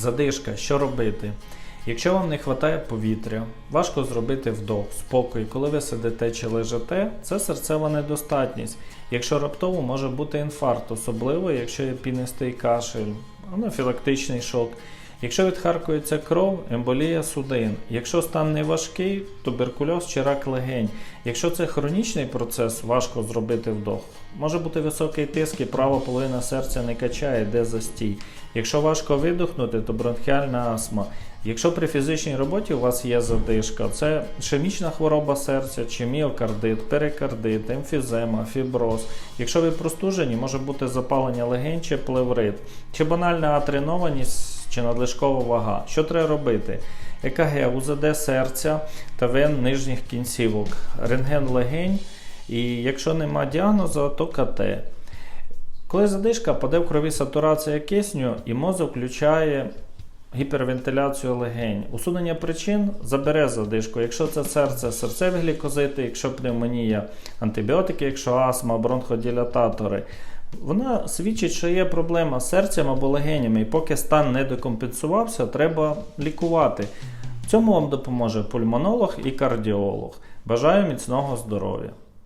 Задишка, що робити? Якщо вам не вистачає повітря, важко зробити вдох, спокій, коли ви сидите чи лежите, це серцева недостатність. Якщо раптово може бути інфаркт, особливо якщо є пінистий кашель, анафілактичний шок. Якщо відхаркується кров, емболія судин. Якщо стан не важкий, туберкульоз чи рак легень. Якщо це хронічний процес, важко зробити вдох. Може бути високий тиск і права половина серця не качає, де застій. Якщо важко видохнути, то бронхіальна астма. Якщо при фізичній роботі у вас є задишка, це ішемічна хвороба серця, чи міокардит, перикардит, емфізема, фіброз. Якщо ви простужені, може бути запалення легень чи плеврит, чи банальна атренованість чи надлишкова вага. Що треба робити? ЕКГ, УЗД серця та вен нижніх кінцівок, рентген легень. І якщо нема діагнозу, то КТ. Коли задишка, паде в крові сатурація кисню і мозок включає гіпервентиляцію легень. Усунення причин забере задишку. Якщо це серце, серцеві глікозити, якщо пневмонія, антибіотики, якщо астма, бронходилататори. Вона свідчить, що є проблема з серцем або легенями, і поки стан не декомпенсувався, треба лікувати. В цьому вам допоможе пульмонолог і кардіолог. Бажаю міцного здоров'я!